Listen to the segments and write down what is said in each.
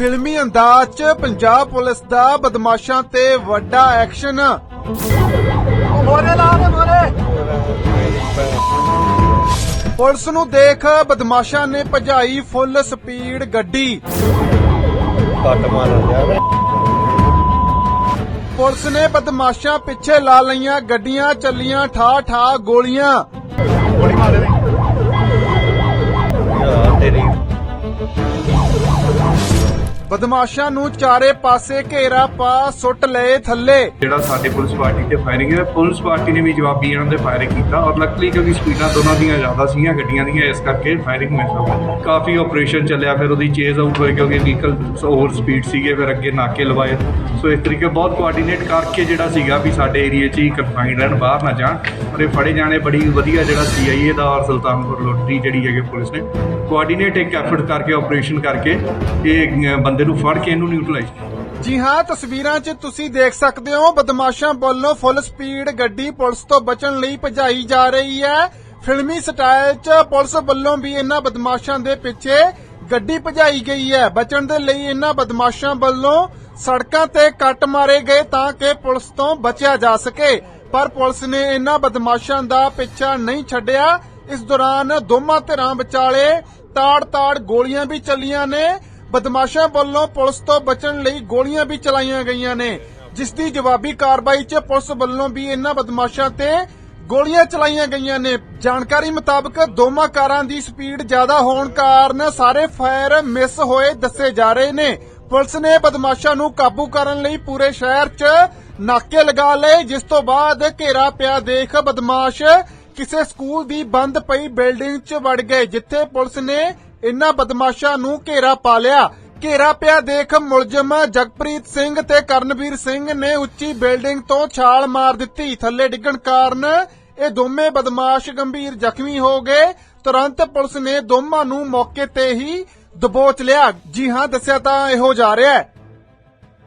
ਫਿਲਮੀ ਅੰਦਾਜ਼ 'ਚ ਪੰਜਾਬ ਪੁਲਿਸ ਦਾ ਬਦਮਾਸ਼ਾਂ ਤੇ ਵੱਡਾ ਐਕਸ਼ਨ। ਮੋਰੇ ਲਾ ਦੇ ਮੋਰੇ। ਪੁਲਿਸ ਨੂੰ ਦੇਖ ਬਦਮਾਸ਼ਾਂ ਨੇ ਭਜਾਈ ਫੁੱਲ ਸਪੀਡ ਗੱਡੀ। ਕੱਟ ਪੁਲਿਸ ਨੇ ਬਦਮਾਸ਼ਾਂ ਪਿੱਛੇ ਲਾ ਲਈਆਂ ਗੱਡੀਆਂ ਚੱਲੀਆਂ ਠਾ ਠਾ ਗੋਲੀਆਂ। ਗੋਲੀ ਮਾਰ ਦੇ ਯਾਰ ਤੇਰੀ ਬਦਮਾਸ਼ਾਂ ਨੂੰ ਚਾਰੇ ਪਾਸੇ ਘੇਰਾ ਪਾ, ਸੁੱਟ ਲਏ ਥੱਲੇ। ਜਿਹੜਾ ਸਾਡੇ ਪੁਲਿਸ ਪਾਰਟੀ ਤੇ ਫਾਇਰਿੰਗ ਹੈ ਪੁਲਿਸ ਪਾਰਟੀ ਨੇ ਵੀ ਜਵਾਬੀ ਇਹਨਾਂ ਦੇ ਫਾਇਰਿੰਗ ਕੀਤਾ ਔਰ ਲੱਕਲੀ ਕਿਉਂਕਿ ਸਪੀਡਾਂ ਦੋਨਾਂ ਦੀਆਂ ਜ਼ਿਆਦਾ ਸੀਗੀਆਂ, ਗੱਡੀਆਂ ਦੀਆਂ, ਇਸ ਕਰਕੇ ਫਾਇਰਿੰਗ ਮਿਸ ਹੋ ਗਈ। ਕਾਫੀ ਆਪਰੇਸ਼ਨ ਚੱਲਿਆ, ਫਿਰ ਉਹਦੀ ਚੇਜ਼ ਆਊਟ ਹੋਏ ਕਿਉਂਕਿ ਵਹੀਕਲ ਓਵਰ ਸਪੀਡ ਸੀਗੇ, ਫਿਰ ਅੱਗੇ ਨਾਕੇ ਲਵਾਏ। ਸੋ ਇਸ ਤਰੀਕੇ ਬਹੁਤ ਕੋਆਰਡੀਨੇਟ ਕਰਕੇ ਜਿਹੜਾ ਸੀਗਾ ਵੀ ਸਾਡੇ ਏਰੀਆ 'ਚ ਹੀ ਕਨਫਾਈਨ ਰਹਿਣ, ਬਾਹਰ ਨਾ ਜਾਣ। ਔਰ ਇਹ ਫੜੇ ਜਾਣੇ ਬੜੀ ਵਧੀਆ ਜਿਹੜਾ ਸੀਆਈਏ ਦਾ ਔਰ ਸੁਲਤਾਨਪੁਰ ਲੋਟਰੀ ਜਿਹੜੀ ਹੈਗੇ ਪੁਲਿਸ ਨੇ ਕੋਆਰਡੀਨੇਟ ਇੱਕ ਐਫਰਟ ਕਰਕੇ ਆਪਰੇਸ਼ਨ ਕਰਕੇ ਇਹ ਬੰਦੇ ਬੰਦੇ ਨੂੰ ਫੜ ਕੇ ਇਹਨੂੰ ਨਿਊਟਰਲਾਈਜ਼ ਜੀ ਹਾਂ, ਤਸਵੀਰਾਂ 'ਚ ਤੁਸੀਂ ਦੇਖ ਸਕਦੇ ਹੋ, ਬਦਮਾਸ਼ਾਂ ਵੱਲੋਂ ਫੁੱਲ ਸਪੀਡ ਗੱਡੀ ਪੁਲਿਸ ਤੋਂ ਬਚਣ ਲਈ ਭਜਾਈ ਜਾ ਰਹੀ ਹੈ। ਫਿਲਮੀ ਸਟਾਈਲ 'ਚ ਪੁਲਿਸ ਵੱਲੋਂ ਵੀ ਇਹਨਾਂ ਬਦਮਾਸ਼ਾਂ ਦੇ ਪਿੱਛੇ ਗੱਡੀ ਭਜਾਈ ਗਈ ਹੈ। ਬਚਣ ਦੇ ਲਈ ਇਹਨਾਂ ਬਦਮਾਸ਼ਾਂ ਵੱਲੋਂ ਸੜਕਾਂ ਤੇ ਕੱਟ ਮਾਰੇ ਗਏ ਤਾਂ ਕਿ ਪੁਲਿਸ ਤੋਂ ਬਚਿਆ ਜਾ ਸਕੇ। ਪਰ ਪੁਲਿਸ ਨੇ ਇਹਨਾਂ ਬਦਮਾਸ਼ਾਂ ਦਾ ਪਿੱਛਾ ਨਹੀਂ ਛੱਡਿਆ। ਇਸ ਦੌਰਾਨ ਦੋਵਾਂ ਧਿਰਾਂ ਵਿਚਾਲੇ ਤਾੜ-ਤਾੜ ਗੋਲੀਆਂ ਵੀ ਚੱਲੀਆਂ ਨੇ। ਬਦਮਾਸ਼ਾਂ ਵੱਲੋਂ ਪੁਲਿਸ ਤੋਂ ਬਚਣ ਲਈ ਗੋਲੀਆਂ ਵੀ ਚਲਾਈਆਂ ਗਈਆਂ ਨੇ। ਜਿਸ ਦੀ ਜਵਾਬੀ ਕਾਰਵਾਈ 'ਚ ਪੁਲਿਸ ਵੱਲੋਂ ਵੀ ਇਹਨਾਂ ਬਦਮਾਸ਼ਾਂ ਤੇ ਗੋਲੀਆਂ ਚਲਾਈਆਂ ਗਈਆਂ ਨੇ। ਜਾਣਕਾਰੀ ਮੁਤਾਬਕ ਦੋਵਾਂ ਕਾਰਾਂ ਦੀ ਸਪੀਡ ਜ਼ਿਆਦਾ ਹੋਣ ਕਾਰਨ ਸਾਰੇ ਫਾਇਰ ਮਿਸ ਹੋਏ ਦੱਸੇ ਜਾ ਰਹੇ ਨੇ। ਪੁਲਿਸ ਨੇ ਬਦਮਾਸ਼ਾਂ ਨੂੰ ਕਾਬੂ ਕਰਨ ਲਈ ਪੂਰੇ ਸ਼ਹਿਰ 'ਚ ਨਾਕੇ ਲਗਾ ਲਏ, ਜਿਸ ਤੋਂ ਬਾਅਦ ਘੇਰਾ ਪਿਆ ਦੇਖ ਬਦਮਾਸ਼ ਕਿਸੇ ਸਕੂਲ ਦੀ ਬੰਦ ਪਈ ਬਿਲਡਿੰਗ 'ਚ ਵੜ ਗਏ, ਜਿੱਥੇ ਪੁਲਿਸ ਨੇ ਇਨ੍ਹਾਂ ਬਦਮਾਸ਼ਾਂ ਨੂੰ ਘੇਰਾ ਪਾ ਲਿਆ। ਘੇਰਾ ਪਿਆ ਦੇਖ ਮੁਲਜ਼ਮ ਜਗਪ੍ਰੀਤ ਸਿੰਘ ਤੇ ਕਰਨਵੀਰ ਸਿੰਘ ਨੇ ਉੱਚੀ ਬਿਲਡਿੰਗ ਤੋਂ ਛਾਲ ਮਾਰ ਦਿੱਤੀ। ਥੱਲੇ ਡਿੱਗਣ ਕਾਰਨ ਇਹ ਦੋਵੇਂ ਬਦਮਾਸ਼ ਗੰਭੀਰ ਜ਼ਖਮੀ ਹੋ ਗਏ। ਤੁਰੰਤ ਪੁਲਿਸ ਨੇ ਦੋਵਾਂ ਨੂੰ ਮੌਕੇ ਤੇ ਹੀ ਦਬੋਚ ਲਿਆ। ਜੀ ਹਾਂ, ਦੱਸਿਆ ਤਾਂ ਇਹੋ ਜਾ ਰਿਹਾ ਹੈ।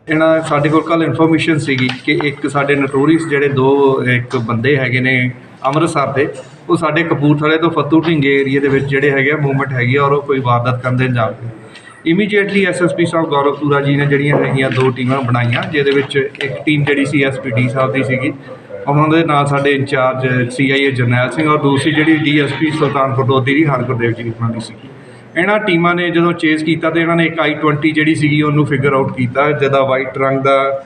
ਇਹਨਾਂ ਸਾਡੇ ਕੋਲ ਕੱਲ ਇਨਫੋਰਮੇਸ਼ਨ ਸੀਗੀ ਕਿ ਇੱਕ ਸਾਡੇ ਨਟੋਰੀਸ ਜਿਹੜੇ ਦੋ, ਇੱਕ ਬੰਦੇ ਹੈਗੇ ਨੇ ਅੰਮ੍ਰਿਤਸਰ ਦੇ। ਉਹ ਸਾਡੇ ਕਪੂਰਥਲੇ ਤੋਂ ਫੱਤੂ ਢਿੰਗੇ ਏਰੀਆ ਦੇ ਵਿੱਚ ਜਿਹੜੇ ਹੈਗੇ ਮੂਵਮੈਂਟ ਹੈਗੀ ਆ ਔਰ ਉਹ ਕੋਈ ਵਾਰਦਾਤ ਕਰਨ ਦੇ ਜਾ ਰਹੇ ਇਮੀਡੀਏਟਲੀ ਐਸਐਸਪੀ ਸਾਹਿਬ, ਗੌਰਵ ਜੀ ਨੇ ਜਿਹੜੀਆਂ ਹੈਗੀਆਂ ਦੋ ਟੀਮਾਂ ਬਣਾਈਆਂ, ਜਿਹਦੇ ਵਿੱਚ ਇੱਕ ਟੀਮ ਜਿਹੜੀ ਸੀ ਐਸਪੀਡੀ ਸਾਹਿਬ ਦੀ ਸੀਗੀ। ਉਹਨਾਂ ਦੇ ਨਾਲ ਸਾਡੇ ਇੰਚਾਰਜ ਸੀਆਈਏ ਜਰਨੈਲ ਸਿੰਘ ਔਰ ਦੂਸਰੀ ਜਿਹੜੀ ਡੀਐਸਪੀ ਸੁਲਤਾਨਪੁਰ ਲੋਧੀ ਦੀ ਹਰਗੁਰਦੇਵ ਜੀ ਉਹਨਾਂ ਦੀ ਸੀਗੀ। ਇਹਨਾਂ ਟੀਮਾਂ ਨੇ ਜਦੋਂ ਚੇਸ ਕੀਤਾ ਤੇ ਇਹਨਾਂ ਨੇ ਇੱਕ i20 ਜਿਹੜੀ ਸੀਗੀ ਉਹਨੂੰ ਫਿਗਰ ਆਊਟ ਕੀਤਾ, ਜਿਹਦਾ ਵਾਈਟ ਰੰਗ ਦਾ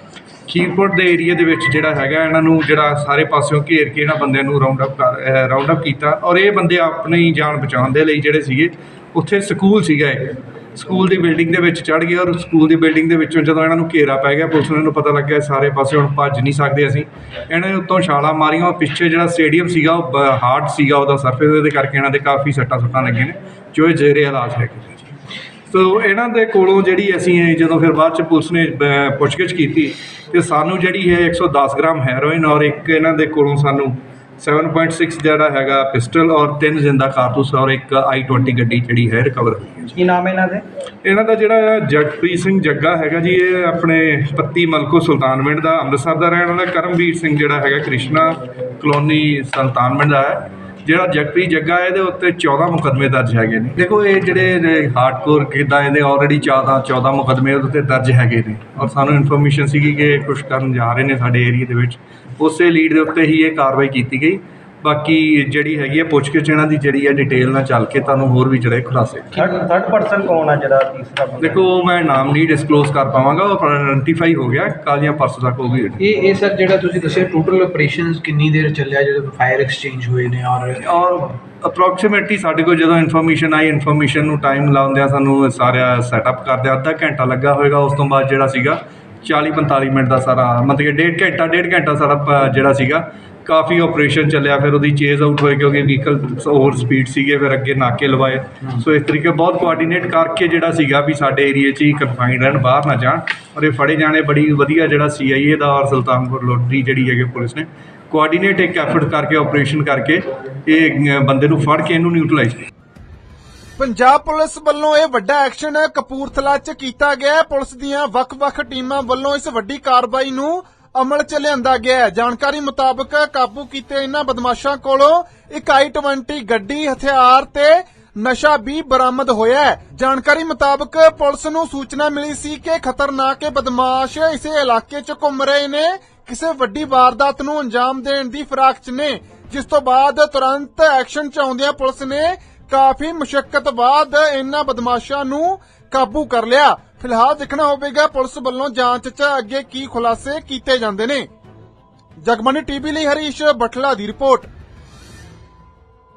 ਖੀਰਪੁਰ ਦੇ ਏਰੀਆ ਦੇ ਵਿੱਚ ਜਿਹੜਾ ਹੈਗਾ, ਇਹਨਾਂ ਨੂੰ ਜਿਹੜਾ ਸਾਰੇ ਪਾਸਿਓਂ ਘੇਰ ਕੇ ਇਹਨਾਂ ਬੰਦਿਆਂ ਨੂੰ ਰਾਉਂਡ ਅਪ ਕਰ ਰਾਉਂਡ ਅਪ ਕੀਤਾ ਔਰ ਇਹ ਬੰਦੇ ਆਪਣੀ ਜਾਨ ਬਚਾਉਣ ਦੇ ਲਈ ਜਿਹੜੇ ਸੀਗੇ, ਉੱਥੇ ਸਕੂਲ ਸੀਗਾ ਇੱਕ ਸਕੂਲ ਦੀ ਬਿਲਡਿੰਗ ਦੇ ਵਿੱਚ ਚੜ ਗਏ ਔਰ ਸਕੂਲ ਦੀ ਬਿਲਡਿੰਗ ਦੇ ਵਿੱਚੋਂ ਜਦੋਂ ਇਹਨਾਂ ਨੂੰ ਘੇਰਾ ਪੈ ਗਿਆ, ਪੁਲਿਸ ਨੂੰ ਪਤਾ ਲੱਗਿਆ ਸਾਰੇ ਪਾਸੇ ਹੁਣ ਭੱਜ ਨਹੀਂ ਸਕਦੇ ਅਸੀਂ। ਇਹਨਾਂ ਨੇ ਉੱਤੋਂ ਛਾਲਾਂ ਮਾਰੀਆਂ ਔਰ ਪਿੱਛੇ ਜਿਹੜਾ ਸਟੇਡੀਅਮ ਸੀਗਾ, ਉਹ ਹਾਰਡ ਸੀਗਾ, ਉਹਦਾ ਸਰਫੇਸ ਉਹਦੇ ਕਰਕੇ ਇਹਨਾਂ ਦੇ ਕਾਫੀ ਸੱਟਾਂ ਸੁੱਟਾਂ ਲੱਗੀਆਂ ਨੇ, ਜੋ ਇਹ ਜ਼ੇਰੇ ਇਲਾਜ ਹੈਗੇ ਸੋ ਇਹਨਾਂ ਦੇ ਕੋਲੋਂ ਜਿਹੜੀ ਅਸੀਂ ਜਦੋਂ ਫਿਰ ਬਾਅਦ ਚ ਪੁਲਿਸ ਨੇ ਪੁੱਛਗਿੱਛ ਕੀਤੀ ਤੇ ਸਾਨੂੰ ਜਿਹੜੀ ਹੈ 110 ਗ੍ਰਾਮ ਹੈਰੋਇਨ ਔਰ ਇੱਕ ਇਹਨਾਂ ਦੇ ਕੋਲੋਂ ਸਾਨੂੰ 7.6 ਜਿਹੜਾ ਹੈਗਾ ਪਿਸਟਲ ਔਰ ਤਿੰਨ ਜ਼ਿੰਦਾ ਕਾਰਤੂਸ ਔਰ ਇੱਕ i20 ਗੱਡੀ ਜਿਹੜੀ ਹੈ ਰਿਕਵਰ ਹੋਈ ਹੈ ਕੀ ਨਾਮ ਹੈ ਇਹਨਾਂ ਦੇ? ਇਹਨਾਂ ਦਾ ਜਿਹੜਾ ਜਗਪ੍ਰੀਤ ਸਿੰਘ ਜੱਗਾ ਹੈਗਾ ਜੀ ਇਹ ਆਪਣੇ ਪੱਤੀ ਮਲਕੋ ਸੁਲਤਾਨਵਿੰਡ ਦਾ ਅੰਮ੍ਰਿਤਸਰ ਦਾ ਰਹਿਣ ਵਾਲਾ ਕਰਮਵੀਰ ਸਿੰਘ ਜਿਹੜਾ ਹੈਗਾ ਕ੍ਰਿਸ਼ਨਾ ਕਲੋਨੀ ਸੁਲਤਾਨਵਿੰਡ ਦਾ ਹੈ। ਜਿਹੜਾ ਜਗਪ੍ਰੀਤ ਜੱਗਾ ਇਹਦੇ ਉੱਤੇ 14 ਮੁਕੱਦਮੇ ਦਰਜ ਹੈਗੇ ਨੇ। ਦੇਖੋ, ਇਹ ਜਿਹੜੇ ਹਾਰਡਕੋਰ ਕਿਦਾਂ ਇਹਦੇ ਆਲਰੇਡੀ 14 14 ਮੁਕੱਦਮੇ ਉਹਦੇ ਉੱਤੇ ਦਰਜ ਹੈਗੇ ਨੇ। ਔਰ ਸਾਨੂੰ ਇਨਫੋਰਮੇਸ਼ਨ ਸੀਗੀ ਕਿ ਇਹ ਕੁਛ ਕਰਨ ਜਾ ਰਹੇ ਨੇ ਸਾਡੇ ਏਰੀਆ ਦੇ ਵਿੱਚ। ਉਸੇ ਲੀਡ ਦੇ ਉੱਤੇ ਹੀ ਇਹ ਕਾਰਵਾਈ ਕੀਤੀ ਗਈ। ਬਾਕੀ ਜਿਹੜੀ ਹੈਗੀ ਹੈ ਪੁੱਛਗਿੱਛ ਇਹਨਾਂ ਦੀ ਜਿਹੜੀ ਹੈ ਡਿਟੇਲ ਨਾਲ ਚੱਲ ਕੇ ਤੁਹਾਨੂੰ ਹੋਰ ਵੀ ਜਿਹੜੇ ਖੁਲਾਸੇ ਥਰਡ ਥਰਡ ਪਰਸਨ ਕੌਣ ਆ ਜਿਹੜਾ ਤੀਸਰਾ ਬੰਦਾ? ਦੇਖੋ ਮੈਂ ਨਾਮ ਨਹੀਂ ਡਿਸਕਲੋਜ਼ ਕਰ ਪਾਵਾਂਗਾ ਉਹ ਆਇਡੈਂਟੀਫਾਈ ਹੋ ਗਿਆ ਕੱਲ੍ਹ ਜਾਂ ਪਰਸੋਂ ਤੱਕ ਉਹ ਵੀ ਇਹ ਇਹ ਸਰ ਜਿਹੜਾ ਤੁਸੀਂ ਦੱਸਿਆ ਟੋਟਲ ਆਪਰੇਸ਼ਨਸ ਕਿੰਨੀ ਦੇਰ ਚੱਲਿਆ ਜਿਹੜੇ ਫਾਇਰ ਐਕਸਚੇਂਜ ਹੋਏ ਨੇ ਔਰ ਔਰ ਅਪਰੋਕਸੀਮੇਟਲੀ ਸਾਡੇ ਕੋਲ ਜਦੋਂ ਇਨਫੋਰਮੇਸ਼ਨ ਆਈ ਇਨਫੋਰਮੇਸ਼ਨ ਨੂੰ ਟਾਈਮ ਲਾਉਂਦਿਆਂ ਸਾਨੂੰ ਸਾਰਾ ਸੈਟਅਪ ਕਰਦੇ ਅੱਧਾ ਘੰਟਾ ਲੱਗਾ ਹੋਏਗਾ ਉਸ ਤੋਂ ਬਾਅਦ ਜਿਹੜਾ ਸੀਗਾ 40 45 ਮਿੰਟ ਦਾ ਸਾਰਾ ਮਤਲਬ ਕਿ ਡੇਢ ਘੰਟਾ ਡੇਢ ਘੰਟਾ ਸਾਰਾ ਪ- ਜਿਹੜਾ ਸੀਗਾ ਕਾਫੀ ਆਪਰੇਸ਼ਨ ਚੱਲਿਆ ਫਿਰ ਉਹਦੀ ਚੇਜ਼ ਆਊਟ ਹੋਏ ਕਿਉਂਕਿ ਵਹੀਕਲ ਓਵਰ ਸਪੀਡ ਸੀਗੇ ਫਿਰ ਅੱਗੇ ਨਾਕੇ ਲਵਾਏ। ਸੋ ਇਸ ਤਰੀਕੇ ਬਹੁਤ ਕੋਆਰਡੀਨੇਟ ਕਰਕੇ ਜਿਹੜਾ ਸੀਗਾ ਵੀ ਸਾਡੇ ਏਰੀਆ 'ਚ ਹੀ ਕਨਫਾਈਨਡ ਰਹਿਣ ਬਾਹਰ ਨਾ ਜਾਣ। ਔਰ ਇਹ ਫੜੇ ਜਾਣੇ ਬੜੀ ਵਧੀਆ ਜਿਹੜਾ ਸੀਆਈਏ ਦਾ ਔਰ ਸੁਲਤਾਨਪੁਰ ਲੋਟਰੀ ਜਿਹੜੀ ਹੈਗੀ ਪੁਲਿਸ ਨੇ ਕੋਆਰਡੀਨੇਟ ਇੱਕ ਐਫਰਟ ਕਰਕੇ ਆਪਰੇਸ਼ਨ ਕਰਕੇ ਇਹ ਬੰਦੇ ਨੂੰ ਫੜ ਕੇ ਇਹਨੂੰ ਨਿਊਟਰਲਾਈਜ਼ ਕੀਤਾ। ਪੰਜਾਬ ਪੁਲਿਸ ਵੱਲੋਂ ਇਹ ਵੱਡਾ ਐਕਸ਼ਨ ਕਪੂਰਥਲਾ 'ਚ ਕੀਤਾ ਗਿਆ। ਹੈ ਪੁਲਿਸ ਦੀਆਂ ਵੱਖ-ਵੱਖ ਟੀਮਾਂ ਵੱਲੋਂ ਇਸ ਵੱਡੀ ਕਾਰਵਾਈ ਨੂੰ ਅਮਲ 'ਚ ਲਿਆਂਦਾ ਗਿਆ ਹੈ। ਜਾਣਕਾਰੀ ਮੁਤਾਬਕ ਕਾਬੂ ਕੀਤੇ ਇਹਨਾਂ ਬਦਮਾਸ਼ਾਂ ਕੋਲੋਂ ਇਕਾਈ i20 ਗੱਡੀ ਹਥਿਆਰ ਤੇ ਨਸ਼ਾ ਵੀ ਬਰਾਮਦ ਹੋਇਆ ਹੈ। ਜਾਣਕਾਰੀ ਮੁਤਾਬਕ ਪੁਲਿਸ ਨੂੰ ਸੂਚਨਾ ਮਿਲੀ ਸੀ ਕਿ ਖਤਰਨਾਕ ਬਦਮਾਸ਼ ਇਸੇ ਇਲਾਕੇ 'ਚ ਘੁੰਮ ਰਹੇ ਨੇ। ਕਿਸੇ ਵੱਡੀ ਵਾਰਦਾਤ ਨੂੰ ਅੰਜਾਮ ਦੇਣ ਦੀ ਫਿਰਾਕ 'ਚ ਨੇ। ਜਿਸ ਤੋਂ ਬਾਅਦ ਤੁਰੰਤ ਐਕਸ਼ਨ 'ਚ ਆਉਂਦਿਆਂ ਪੁਲਿਸ ਨੇ ਕਾਫੀ ਮੁਸ਼ਕਲ ਬਾਅਦ ਇਹਨਾਂ ਬਦਮਾਸ਼ਾਂ ਨੂੰ ਕਾਬੂ ਕਰ ਲਿਆ। ਫਿਲਹਾਲ ਦੇਖਣਾ ਹੋਵੇਗਾ ਪੁਲਿਸ ਵੱਲੋਂ ਜਾਂਚ 'ਚ ਅੱਗੇ ਕੀ ਖੁਲਾਸੇ ਕੀਤੇ ਜਾਂਦੇ ਨੇ। ਜਗਮਨੀ ਟੀਵੀ ਲਈ ਹਰੀਸ਼ ਬਠਲਾ ਦੀ ਰਿਪੋਰਟ।